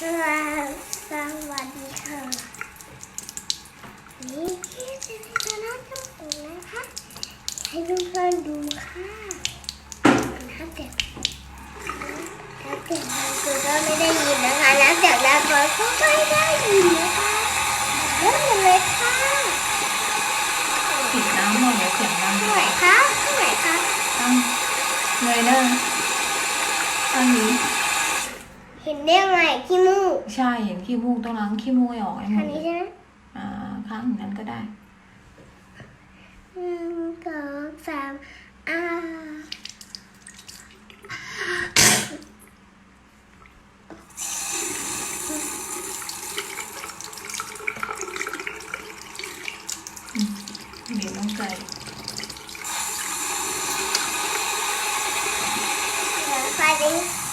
สวัสดีค่ะนี่คือจะจะน่าจะปูนะคะให้ทุกคนดูค่ะน้ำเด็กน้ำเด็กมันคือก็ไม่ได้ยินนะคะน้ำเด็กแล้วก็ไม่ได้ยินนะคะเยอะเลยค่ะปิดน้ำหมดเดี๋ยวเสียงดังไหนคะข้างไหนคะตั้งเงยหน้าตั้งนี้ เห็นได้ไงขี้มูกใช่เห็นขี้มูกต้องล้างขี้มูกให้ออกไอ้หมอันงนี้ใช่ไหมอ่าข้างนั้นก็ได้ หนึ่งสองสามอ่าเดี๋ยวต้องใจเดี๋ยวไฟดิ